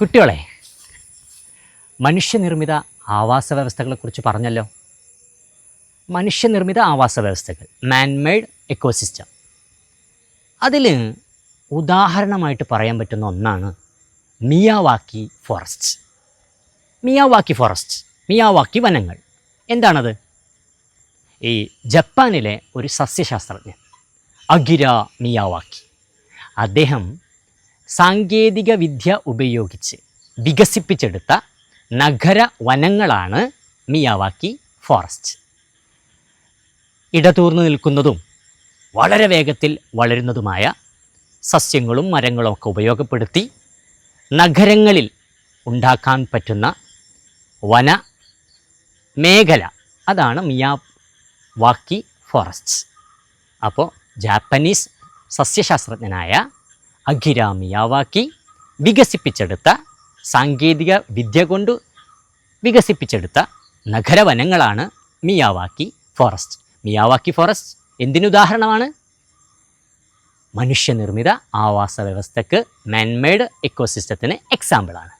കുട്ടികളെ മനുഷ്യനിർമ്മിത ആവാസ വ്യവസ്ഥകളെക്കുറിച്ച് പറഞ്ഞല്ലോ. മനുഷ്യനിർമ്മിത ആവാസ വ്യവസ്ഥകൾ മാൻമെയ്ഡ് എക്കോസിസ്റ്റം അതിൽ ഉദാഹരണമായിട്ട് പറയാൻ പറ്റുന്ന ഒന്നാണ് Miyawaki forest. Miyawaki forest Miyawaki വനങ്ങൾ. എന്താണത്? ഈ ജപ്പാനിലെ ഒരു സസ്യശാസ്ത്രജ്ഞൻ അഗിര മിയാവാക്കി. അദ്ദേഹം സാങ്കേതിക വിദ്യ ഉപയോഗിച്ച് വികസിപ്പിച്ചെടുത്ത നഗര വനങ്ങളാണ് മിയാവാക്കി ഫോറസ്റ്റ്. ഇടതൂർന്നു നിൽക്കുന്നതും വളരെ വേഗത്തിൽ വളരുന്നതുമായ സസ്യങ്ങളും മരങ്ങളും ഒക്കെ ഉപയോഗപ്പെടുത്തി നഗരങ്ങളിൽ ഉണ്ടാക്കാൻ പറ്റുന്ന വന മേഖല. അതാണ് മിയാവാക്കി ഫോറസ്റ്റ്സ് അപ്പോൾ ജാപ്പനീസ് സസ്യശാസ്ത്രജ്ഞനായ അഖിര മിയാവാക്കി വികസിപ്പിച്ചെടുത്ത സാങ്കേതിക വിദ്യ കൊണ്ട് വികസിപ്പിച്ചെടുത്ത നഗരവനങ്ങളാണ് മിയാവാക്കി ഫോറസ്റ്റ്. മിയാവാക്കി ഫോറസ്റ്റ് എന്തിനുദാഹരണമാണ്? മനുഷ്യനിർമ്മിത ആവാസ വ്യവസ്ഥക്ക് മാൻമെയ്ഡ് എക്കോസിസ്റ്റത്തിന് എക്സാമ്പിളാണ്